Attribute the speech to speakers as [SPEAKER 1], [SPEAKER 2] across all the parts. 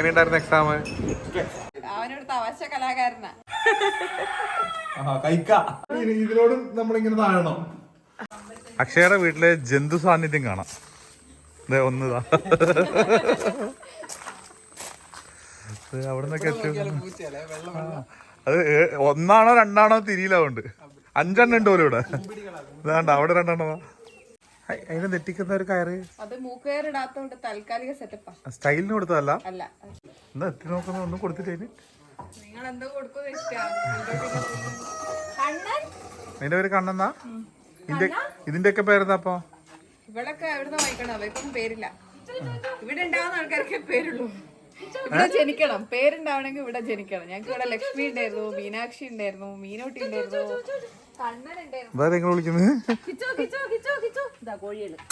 [SPEAKER 1] എങ്ങനെയുണ്ടായിരുന്നു എക്സാം
[SPEAKER 2] അവനൊരു കലാകാരനാ.
[SPEAKER 3] ഇതിനോടും നമ്മളിങ്ങനെ താഴണം
[SPEAKER 1] അക്ഷയുടെ വീട്ടിലെ ജന്തു സാന്നിധ്യം കാണാം. ദേ ഒന്നതാ അവിടെ നിന്നൊക്കെ അത് ഒന്നാണോ രണ്ടാണോ തിരിയിലാവുണ്ട് അഞ്ചെണ്ണം ഉണ്ട് പോലും ഇവിടെ. ഇതാണ്ട് അവിടെ രണ്ടെണ്ണോ അതിനെ നെറ്റിക്കുന്ന ഒരു കയറ്.
[SPEAKER 2] അത് മൂക്കുകയറിടാത്തോണ്ട് താൽക്കാലിക സെറ്റപ്പാ
[SPEAKER 1] സ്റ്റൈലിന് കൊടുത്തതല്ല.
[SPEAKER 2] അല്ല.
[SPEAKER 1] എന്താ എത്തി നോക്കുന്ന ഒന്നും കൊടുത്തിട്ടേന്
[SPEAKER 2] നിങ്ങൾ എന്തോ കൊടുക്കുന്ന
[SPEAKER 1] അതിന്റെ പേര് കണ്ണെന്നാ ഇതിന്റെ ഇതിന്റെ ഒക്കെ പേരെന്താ അപ്പൊ?
[SPEAKER 2] ഇവിടൊക്കെ എവിടുന്ന് വായിക്കണം അവർക്കൊന്നും പേരില്ല. ഇവിടെ ഉണ്ടാവുന്ന ആൾക്കാർക്കേ പേരുള്ളൂ. ഇവിടെ ജനിക്കണം. പേരുണ്ടാവണമെങ്കിൽ ഇവിടെ ജനിക്കണം. ഞങ്ങൾക്ക് ഇവിടെ ലക്ഷ്മി ഉണ്ടായിരുന്നു മീനാക്ഷി ഉണ്ടായിരുന്നു മീനോട്ടി ഉണ്ടായിരുന്നു.
[SPEAKER 1] നിങ്ങൾ വിളിക്കുന്നത്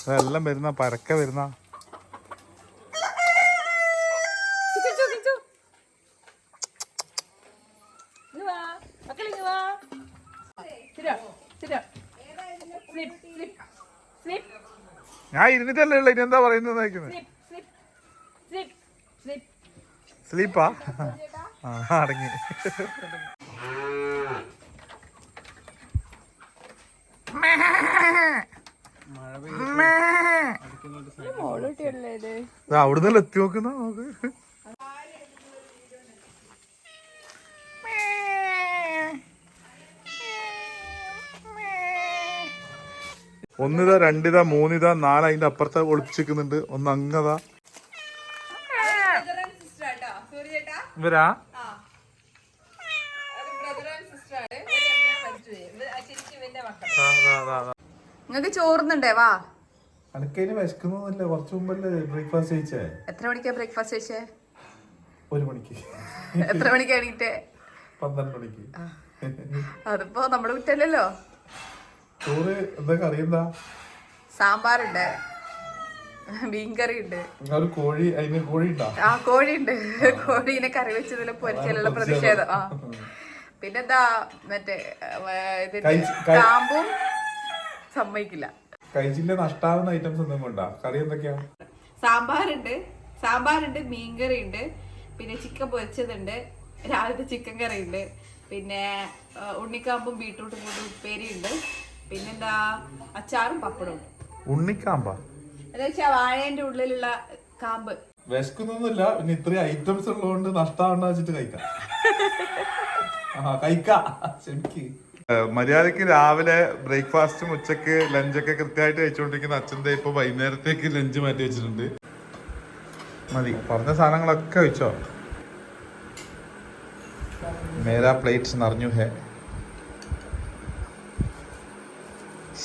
[SPEAKER 1] അതെല്ലാം വരുന്ന പരക്ക വരുന്ന. ഞാൻ ഇരുന്നിട്ടല്ലേ ഉള്ള ഇനി എന്താ പറയുന്നത്
[SPEAKER 2] സ്ലീപ്പാ?
[SPEAKER 1] ആ അടങ്ങി
[SPEAKER 2] മോളൂട്ടിയല്ലേ ഇത്
[SPEAKER 1] അവിടുന്ന് എത്തി നോക്കുന്ന? നമുക്ക് ഒന്നിതാ രണ്ടിതാ മൂന്നിതാ നാല് അതിന്റെ അപ്പുറത്തെ ഒളിപ്പിച്ചിരിക്കുന്നുണ്ട്. ഒന്ന് അങ്ങതാ. ഇവരാ.
[SPEAKER 2] നിങ്ങൾക്ക് ചോറുന്നുണ്ടേ വാ.
[SPEAKER 3] അനക്കതിന് വിശക്കുന്നൊന്നുമില്ല. കുറച്ച് മുമ്പല്ലേ ബ്രേക്ക്ഫാസ്റ്റ് കഴിച്ചേ?
[SPEAKER 2] എത്ര മണിക്കാ ബ്രേക്ക്ഫാസ്റ്റ് കഴിച്ചേ?
[SPEAKER 3] ഒരു മണിക്ക്.
[SPEAKER 2] എത്ര മണിക്ക് എണീറ്റേ?
[SPEAKER 3] പന്ത്രണ്ട് മണിക്ക്.
[SPEAKER 2] അതിപ്പോ നമ്മുടെ കുറ്റല്ലല്ലോ.
[SPEAKER 3] ചോറ് എന്താ കറി എന്താ?
[SPEAKER 2] സാമ്പാറുണ്ട്. മീൻകറി ഉണ്ട്
[SPEAKER 3] ഒരു കോഴി അതിന് കോഴി ഉണ്ടാ
[SPEAKER 2] ആ കോഴിയുണ്ട്. കോഴീനെ കറി വെച്ചതിൽ പൊരിക്കലുള്ള പ്രതിഷേധം. ആ. പിന്നെന്താ മറ്റേ ഇതിന്റെ കാമ്പും സമ്മതിക്കില്ല.
[SPEAKER 3] കഴിച്ചില്ല നഷ്ടാവുന്ന ഐറ്റംസ് ഒന്നും ഉണ്ടാ കറി എന്തൊക്കെയാ?
[SPEAKER 2] സാമ്പാറുണ്ട്. സാമ്പാറുണ്ട് മീൻകറി ഉണ്ട് പിന്നെ ചിക്കൻ പൊരിച്ചതുണ്ട്. രാവിലത്തെ ചിക്കൻ കറി ഉണ്ട് പിന്നെ ഉണ്ണിക്കാമ്പും ബീട്രൂട്ടും കൊണ്ട് ഉപ്പേരി ഉണ്ട് പിന്നെന്താ അച്ചാറും പപ്പടവും.
[SPEAKER 1] ഉണ്ണിക്കാമ്പാ?
[SPEAKER 2] എന്താ വാഴേന്റെ ഉള്ളിലുള്ള കാമ്പ്.
[SPEAKER 3] വിശക്കുന്നൊന്നുമില്ല. പിന്നെ ഇത്രയും ഐറ്റംസ് ഉള്ളതുകൊണ്ട് നഷ്ടാവണ്ട വെച്ചിട്ട് കഴിക്കാം. ആ കഴിക്കാം. ശരിക്ക്
[SPEAKER 1] മര്യാദയ്ക്ക് രാവിലെ ബ്രേക്ക്ഫാസ്റ്റും ഉച്ചയ്ക്ക് ലഞ്ചൊക്കെ കൃത്യമായിട്ട് കഴിച്ചുകൊണ്ടിരിക്കുന്ന അച്ഛന്റെ ഇപ്പൊ വൈകുന്നേരത്തേക്ക് ലഞ്ച് മാറ്റി വെച്ചിട്ടുണ്ട്. മതി പറഞ്ഞ സാധനങ്ങളൊക്കെ വെച്ചോ. മേരാ പ്ലേറ്റ്സ് നിറഞ്ഞു ഹേ.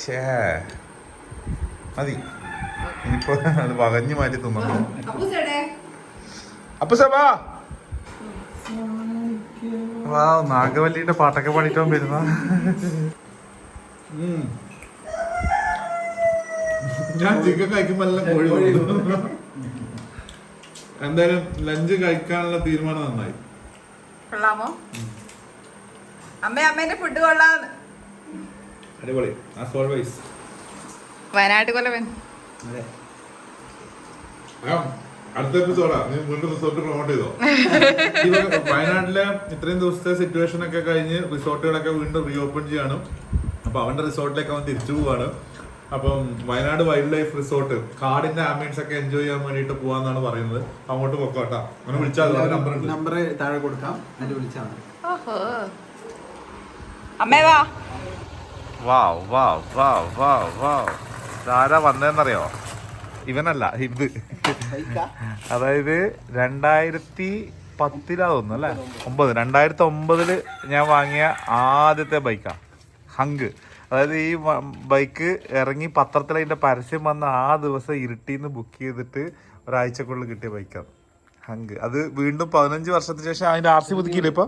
[SPEAKER 1] ഷേ മതി. ഇനിയിപ്പോ അത് വകഞ്ഞു മാറ്റി തിന്നണം.
[SPEAKER 2] അപ്പൂസേടെ?
[SPEAKER 1] അപ്പൊ സബാ വാ നാഗവല്ലിയുടെ പാട്ടൊക്കെ പാടിട്ടോ വരുന്ന?
[SPEAKER 3] ഞാൻ ചിക്കൻ കഴിക്കുമ്പോ എല്ലാം കോഴി എന്തായാലും ലഞ്ച് കഴിക്കാനുള്ള തീരുമാനം നന്നായി.
[SPEAKER 2] കൊള്ളാമോ? അമ്മ അമ്മേന്റെ ഫുഡ് കൊള്ളാന്ന്.
[SPEAKER 3] അടിപൊളി. ആസ് ഓൾവേസ്
[SPEAKER 2] വയനാട്ട് കൊല്ലവൻ
[SPEAKER 3] അടുത്ത എപ്പിസോഡാ. നീ വീണ്ടും റിസോർട്ട് പ്രൊമോട്ട് ചെയ്തോ? വയനാട്ടിലെ ഇത്രയും ദിവസത്തെ സിറ്റുവേഷൻ ഒക്കെ കഴിഞ്ഞ് റിസോർട്ടുകളൊക്കെ വീണ്ടും റീഓപ്പൺ ചെയ്യാണ്. അപ്പൊ അവന്റെ റിസോർട്ടിലേക്ക് അവൻ തിരിച്ചു പോവാണ്. അപ്പം വയനാട് വൈൽഡ് ലൈഫ് റിസോർട്ട് കാടിന്റെ ആംബിയൻസ് ഒക്കെ എൻജോയ് ചെയ്യാൻ വേണ്ടിട്ട് പോവാന്നാണ് പറയുന്നത്. അങ്ങോട്ട് പൊക്കോട്ടാ. അങ്ങനെ വിളിച്ചാൽ നമ്പർ ഉണ്ട്.
[SPEAKER 4] നമ്പർ താഴെ കൊടുക്കാം. എന്നിട്ട് വിളിച്ചാൽ
[SPEAKER 2] അമ്മേ വാ.
[SPEAKER 1] വാവ് വാവ് വാവ് വാവ് വാവ് ഇതാരാ വന്നതെന്നറിയോ ഇവനല്ല ഇത്. അതായത് രണ്ടായിരത്തി പത്തിലാ തോന്നുന്നു അല്ലേ? ഒമ്പത്. രണ്ടായിരത്തി ഒമ്പതിൽ ഞാൻ വാങ്ങിയ ആദ്യത്തെ ബൈക്കാ ഹങ്ക്. അതായത് ഈ ബൈക്ക് ഇറങ്ങി പത്രത്തിൽ അതിന്റെ പരസ്യം വന്ന ആ ദിവസം ഇരുട്ടിന്ന് ബുക്ക് ചെയ്തിട്ട് ഒരാഴ്ചക്കുള്ളിൽ കിട്ടിയ ബൈക്കാണ് ഹങ്ക്. അത് വീണ്ടും പതിനഞ്ച് വർഷത്തിന് ശേഷം അതിന്റെ ആർ സി പുതുക്കിയില്ല ഇപ്പൊ?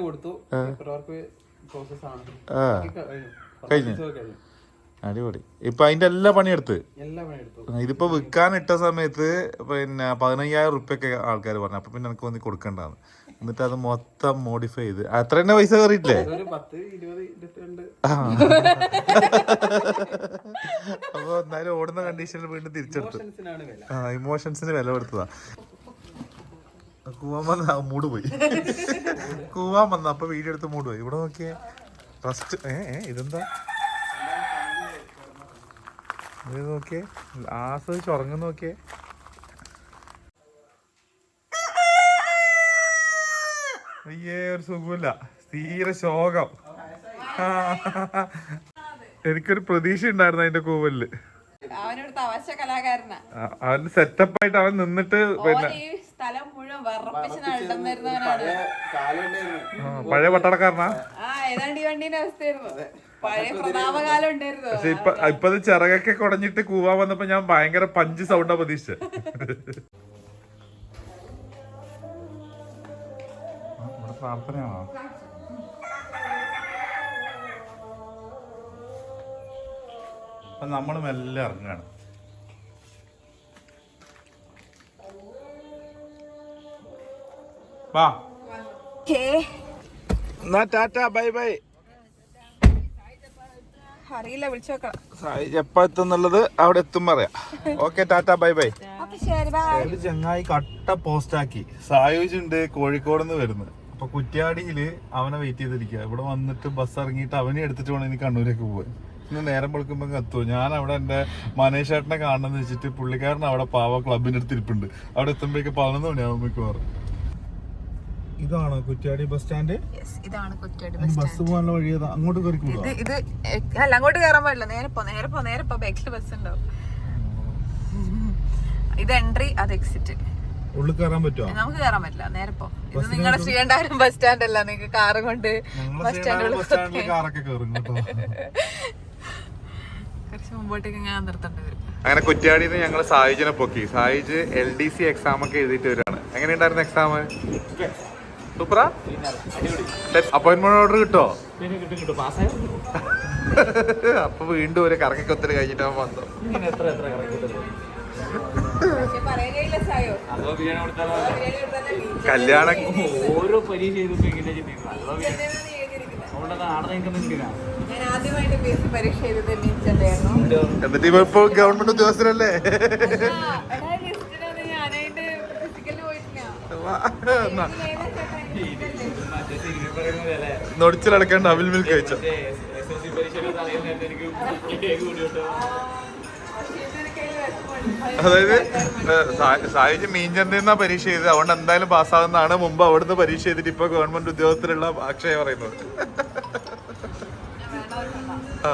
[SPEAKER 4] കൊടുത്തു. പേപ്പർ വർക്ക് പ്രോസസ് ആണ്.
[SPEAKER 1] ആ.
[SPEAKER 4] കഴിഞ്ഞു.
[SPEAKER 1] അടിപൊളി. ഇപ്പൊ അതിന്റെ എല്ലാ പണിയെടുത്ത്?
[SPEAKER 4] എല്ലാം പണി എടുത്തു
[SPEAKER 1] ഇതിപ്പോ വിൽക്കാൻ ഇട്ട സമയത്ത് പിന്നെ പതിനയ്യായിരം റുപ്യൊക്കെ ആൾക്കാർ പറഞ്ഞു. അപ്പൊ പിന്നെ എനിക്ക് വന്ന് കൊടുക്കണ്ടാന്ന്. എന്നിട്ട് അത് മൊത്തം മോഡിഫൈ ചെയ്ത്. അത്ര തന്നെ പൈസ കയറിയിട്ടില്ലേ അപ്പൊ എന്നാലും ഓടുന്ന കണ്ടീഷനിൽ വീണ്ടും തിരിച്ചെടുത്തു. ആ ഇമോഷൻസിന് വില കൊടുത്തതാ. കൂവാൻ വന്ന മൂട് പോയി. കൂവാൻ വന്ന അപ്പൊ വീഡിയോ എടുത്ത് മൂട് പോയി. ഇവിടെ നോക്കിയേ. ഫസ്റ്റ് ഏ ഏ, ഇതെന്താ? ഇത് നോക്കിയേ. ആസ്വദിച്ച് ഉറങ്ങും നോക്കിയേ. അയ്യേ ഒരു സുഖമില്ല. തീരെ ശോകം. എനിക്കൊരു പ്രതീക്ഷ ഉണ്ടായിരുന്നു അതിന്റെ കൂവലിൽ. അവൻ സെറ്റപ്പ് ആയിട്ട് അവൻ നിന്നിട്ട് പിന്നെ പഴയ പട്ടാളക്കാരനാ?
[SPEAKER 2] ആ ഏതാണ്ട് ഈ വണ്ടീന്റെ അവസ്ഥയായിരുന്നു.
[SPEAKER 1] പക്ഷെ ഇപ്പൊ ഇപ്പൊ അത് ചിറകൊക്കെ കുടഞ്ഞിട്ട് കൂവാൻ വന്നപ്പോ ഞാൻ ഭയങ്കര പഞ്ച് സൗണ്ടാ പ്രതീക്ഷിച്ചത് പ്രാർത്ഥനയാണോ? അപ്പൊ നമ്മളും എല്ലാം ഇറങ്ങാണ്. വാ. Tata bye bye.
[SPEAKER 2] അറിയില്ല വിളിച്ചു നോക്കണം.
[SPEAKER 1] സായി എപ്പ എത്തുന്നുള്ളത് അവിടെ എത്തും പറയാം. Okay tata bye bye. ചങ്ങായി കട്ട പോസ്റ്റാക്കി. സായുജ് ഉണ്ട് കോഴിക്കോട് നിന്ന് വരുന്നത്. അപ്പൊ കുറ്റ്യാടിയിൽ അവനെ വെയിറ്റ് ചെയ്തിരിക്കുക ഇവിടെ വന്നിട്ട് ബസ് ഇറങ്ങിയിട്ട് അവനെ എടുത്തിട്ട് വേണം ഇനി കണ്ണൂരേക്ക് പോവാൻ. ഇന്ന് നേരം വെളുക്കുമ്പോ കത്തു ഞാൻ അവിടെ എന്റെ മനേഷ് ചേട്ടനെ കാണണമെന്ന് വെച്ചിട്ട് പുള്ളിക്കാരൻ അവിടെ പാവ ക്ലബിന്റെ അടുത്ത് ഇരിപ്പുണ്ട്. അവിടെ എത്തുമ്പോഴേക്ക് പതിനൊന്ന് മണിയാവും മിക്കവാറും. ഇതാണോ കുറ്റ്യാടി ബസ് സ്റ്റാൻഡ്?
[SPEAKER 2] യെസ് ഇതാണ് കുറ്റ്യാടി
[SPEAKER 1] ബസ് പോകാനുള്ള വഴി ഏതാ? അങ്ങോട്ട് കയറി
[SPEAKER 2] ഇത് ഇത് അല്ല അങ്ങോട്ട് കയറാൻ പാടില്ല. നേരെ പോ നേരെ പോ നേരെ പോ. ബാക്കിൽ ബസ് ഉണ്ടാവും. ഇത് എൻട്രി അത് എക്സിറ്റ്
[SPEAKER 1] ഉള്ളിൽ കയറാൻ പറ്റുമോ
[SPEAKER 2] നമുക്ക് കയറാൻ പറ്റില്ല. നേരെ പോ. ഇത് നിങ്ങളുടെ ശ്രീകണ്ഠാപുരം ബസ് സ്റ്റാൻഡ് അല്ല. നിങ്ങൾക്ക് കാർ കൊണ്ട് ബസ്
[SPEAKER 1] ബസ് സ്റ്റാൻഡിൽ കാറൊക്കെ കയറും കേട്ടോ.
[SPEAKER 2] കുറച്ച് മുമ്പോട്ടേക്ക് ഞാൻ നിർത്തേണ്ടി വരും.
[SPEAKER 1] അങ്ങനെ നിന്ന് ഞങ്ങൾ സായിജിനെ പൊക്കി. Saij L D C exam ഒക്കെ എഴുതിയിട്ട് വരികയാണ് എങ്ങനെയുണ്ടായിരുന്നു എക്സാം സൂപ്പറാ? അപ്പോയിന്റ്മെന്റ് ഓർഡർ കിട്ടോ? അപ്പൊ വീണ്ടും ഒരു കറക്കൊത്തിരി കഴിഞ്ഞിട്ട് വന്നു കല്യാണം
[SPEAKER 4] ഓരോ പരീക്ഷ ചെയ്തപ്പോ ഇങ്ങനെ
[SPEAKER 1] എന്നിട്ട് ഇവ ഇപ്പൊ ഗവൺമെന്റ് ഉദ്യോഗസ്ഥരല്ലേ നൊടിച്ചിലടക്കേണ്ട അവിൽ മിൽക്ക് കഴിച്ചു. അതായത് ഏ, സാ- സായിജ് പരീക്ഷ ചെയ്തത് അതുകൊണ്ട് എന്തായാലും പാസ്സാകുന്നതാണ് മുമ്പ് അവിടുന്ന് പരീക്ഷ ചെയ്തിട്ട് ഇപ്പൊ ഗവൺമെന്റ് ഉദ്യോഗത്തിലുള്ള അക്ഷയ പറയുന്നത് ആ.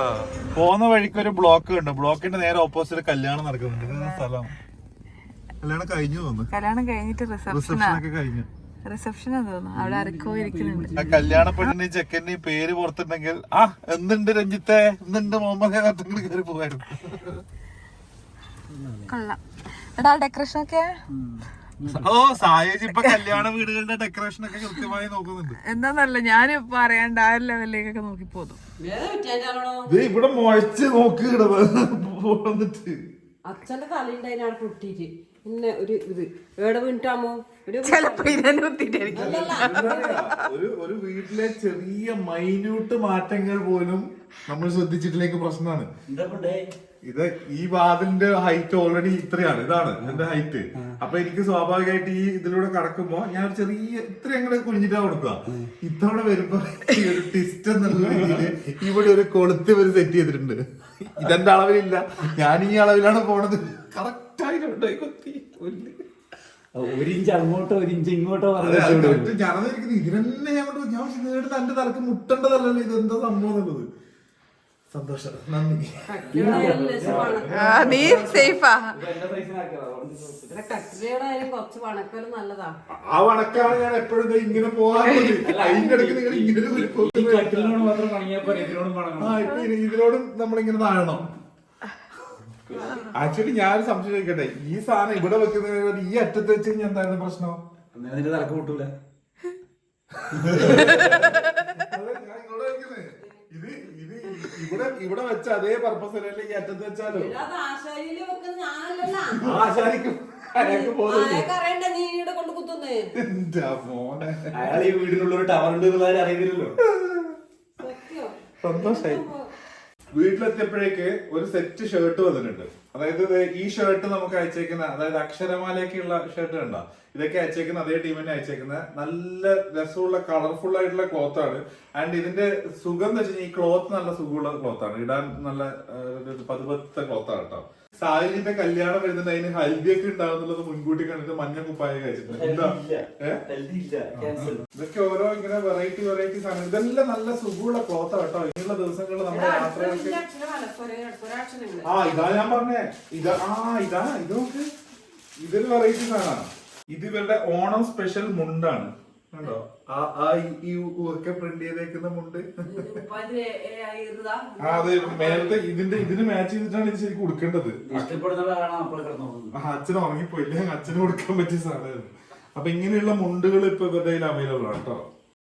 [SPEAKER 1] പോകുന്ന വഴിക്ക് ഒരു ബ്ലോക്ക് ഉണ്ട് ബ്ലോക്കിന്റെ നേരെ ഓപ്പോസിറ്റ് കല്യാണം നടക്കുന്നുണ്ട് സ്ഥലം കല്യാണം കഴിഞ്ഞു തോന്നുന്നു
[SPEAKER 2] കല്യാണം കഴിഞ്ഞിട്ട്
[SPEAKER 1] റിസപ്ഷൻ ഒക്കെ കഴിഞ്ഞു
[SPEAKER 2] റിസപ്ഷനാ തോന്നുന്നു. അവിടെ ആരൊക്കെ ഇരിക്കുന്നുണ്ട്.
[SPEAKER 1] ആ കല്യാണ പെണ്ണിന് ചെക്കന്റെയും പേര് പുറത്തുണ്ടെങ്കിൽ ആ എന്തുണ്ട് രഞ്ജിത്തെ? എന്തുണ്ട് മുഹമ്മദ് കയറി പോകായിരുന്നു
[SPEAKER 2] കൊള്ളാം. എടാ ഡെക്കറേഷൻ ഒക്കെ?
[SPEAKER 1] ഓ സായേജ് ഇപ്പൊ കല്യാണ വീടുകളുടെ ഡെക്കറേഷൻ ഒക്കെ കൃത്യമായി നോക്കുന്നുണ്ട്.
[SPEAKER 2] എന്താന്നല്ല ഞാൻ അറിയാണ്ട് ആ ലെവലിലേക്കൊക്കെ നോക്കി പോന്നു.
[SPEAKER 1] ദേ ഇവിടെ മുഴച്ച് നോക്കി
[SPEAKER 5] അച്ഛന്റെ തലയുണ്ടായിനാണ് പൊട്ടിയിട്ട്. പിന്നെ ഒരു ഇത്. ഏടെ വീണിട്ടാമോ ഒരു
[SPEAKER 2] ചിലപ്പോ ഇതന്നെ കുത്തിട്ടായിരിക്കും
[SPEAKER 1] ഒരു ഒരു വീട്ടിലെ ചെറിയ മൈന്യൂട്ട് മാറ്റങ്ങൾ പോലും നമ്മൾ ശ്രദ്ധിച്ചിട്ടില്ലെങ്കിൽ പ്രശ്നമാണ്. ഇത് ഈ വാതിലിന്റെ ഹൈറ്റ് ഓൾറെഡി ഇത്രയാണ്. ഇതാണ് എന്റെ ഹൈറ്റ് അപ്പൊ എനിക്ക് സ്വാഭാവികമായിട്ട് ഈ ഇതിലൂടെ കടക്കുമ്പോ ഞാൻ ഒരു ചെറിയ ഇത്ര അങ്ങോട്ട് കുഞ്ഞിട്ടാ കൊടുക്കുക. ഇത്തവണ വരുമ്പോ ഈ ഒരു ടിസ്റ്റ് എന്നുള്ള രീതിയിൽ ഇവിടെ ഒരു കൊളുത്ത് ഇവർ സെറ്റ് ചെയ്തിട്ടുണ്ട്. ഇതെന്റെ അളവിലില്ല. ഞാൻ ഈ അളവിലാണ് പോണത്. കറക്റ്റ് ഈ കൊത്തി. പുല്ല്.
[SPEAKER 4] ഒരു ഇഞ്ച് അങ്ങോട്ടോ ഒരു ഇഞ്ച് ഇങ്ങോട്ടോ
[SPEAKER 1] പറഞ്ഞു അത് correct. ഞാനതായിരിക്കുന്നു ഇതിനെന്നെ ഞാൻ കൊണ്ട് ഞാൻ നേടുന്ന എന്റെ തലക്ക് മുട്ടേണ്ടതല്ലല്ലോ ഇത് എന്താ സംഭവം എന്നുള്ളത്. സന്തോഷം. നന്ദി.
[SPEAKER 2] നീ സേഫാ.
[SPEAKER 5] കട്ടിലയുടെയായാലും കുറച്ച് വണക്കലും നല്ലതാ.
[SPEAKER 1] ആ വണക്കാണ് ഞാൻ എപ്പോഴും ഇങ്ങനെ അതിന്റെ ഇടയ്ക്ക് നിങ്ങൾ
[SPEAKER 4] ഇതിനോടും
[SPEAKER 1] നമ്മളിങ്ങനെ താഴണം. ആക്ച്വലി ഞാൻ സംശയം ചോദിക്കട്ടെ? ഈ സാധനം ഇവിടെ വെക്കുന്നതിനോട് ഈ അറ്റത്ത് വെച്ച് കഴിഞ്ഞാൽ എന്തായിരുന്നു പ്രശ്നം?
[SPEAKER 4] അന്നേരം നിന്റെ തലക്ക് കൂട്ടൂല.
[SPEAKER 1] ഇത് ഇത് ഇവിടെ ഇവിടെ വെച്ച അതേ പർപ്പസ് അല്ലേ ഈ അറ്റത്ത് വെച്ചാലോ? ആശാരിക്കും അയാൾക്ക് പോകുന്നുണ്ട് മോനെ.
[SPEAKER 4] അയാൾ ഈ വീടിനുള്ള ഒരു ടവർ ഉണ്ട് എന്നുള്ളവരെ അറിയുന്നില്ലല്ലോ.
[SPEAKER 5] സത്യം.
[SPEAKER 1] സന്തോഷായി. വീട്ടിലെത്തിയപ്പോഴേക്ക് ഒരു സെറ്റ് ഷർട്ട് വന്നിട്ടുണ്ട്. അതായത് ഈ ഷർട്ട് നമുക്ക് അയച്ചേക്കുന്ന അതായത് അക്ഷരമാലയൊക്കെയുള്ള ഷർട്ട് കണ്ട? ഇതൊക്കെ അയച്ചേക്കുന്ന അതേ ടീമിനെ അയച്ചേക്കുന്ന നല്ല രസമുള്ള കളർഫുൾ ആയിട്ടുള്ള ക്ലോത്ത് ആണ്. ആൻഡ് ഇതിന്റെ സുഖം എന്ന് വെച്ചാൽ ഈ ക്ലോത്ത് നല്ല സുഖമുള്ള ക്ലോത്ത് ആണ്. ഇടാൻ നല്ല പതുപത്ത ക്ലോത്ത് ആണ് കേട്ടോ സാഹചര്യത്തെ കല്യാണം വരുന്നുണ്ട്. അതിന് ഹൽദിയൊക്കെ ഉണ്ടാവുന്നുള്ളത് മുൻകൂട്ടി കണ്ടിട്ട് മഞ്ഞ കുപ്പായ കഴിച്ചിട്ടുണ്ട്? ഇതൊക്കെ ഓരോ ഇങ്ങനെ വെറൈറ്റി വെറൈറ്റി സാധനം. ഇതെല്ലാം നല്ല സുഖമുള്ള ക്ലോത്ത് കേട്ടോ ഇനിയുള്ള ദിവസങ്ങളിൽ നമ്മുടെ യാത്രകൾക്ക് ആ ഇതാ ഞാൻ പറഞ്ഞേ. ഇതാ ആ ഇതാ ഇത് നോക്ക്. ഇതൊരു വെറൈറ്റി സാധനമാണ്. ഇത് ഇവരുടെ ഓണം സ്പെഷ്യൽ മുണ്ടാണ്. കണ്ടോ? ആ ആ ഈ- ഈ ഉ ഒക്കെ പ്രിന്റ് ചെയ്തേക്കുന്ന മുണ്ട്. ആ അതെ മേലത്തെ ഇതിന്റെ ഇതിന് മാച്ച് ചെയ്തിട്ടാണ് ഇത് ശരിക്കും കൊടുക്കേണ്ടത് അച്ഛൻ ഉറങ്ങിപ്പോയില്ലേ? അച്ഛന് കൊടുക്കാൻ പറ്റിയ സാധനമായിരുന്നു. അപ്പൊ ഇങ്ങനെയുള്ള മുണ്ടുകൾ ഇപ്പൊ ഇവരുടെ കയ്യിൽ അവൈലബിൾ ആണ് കേട്ടോ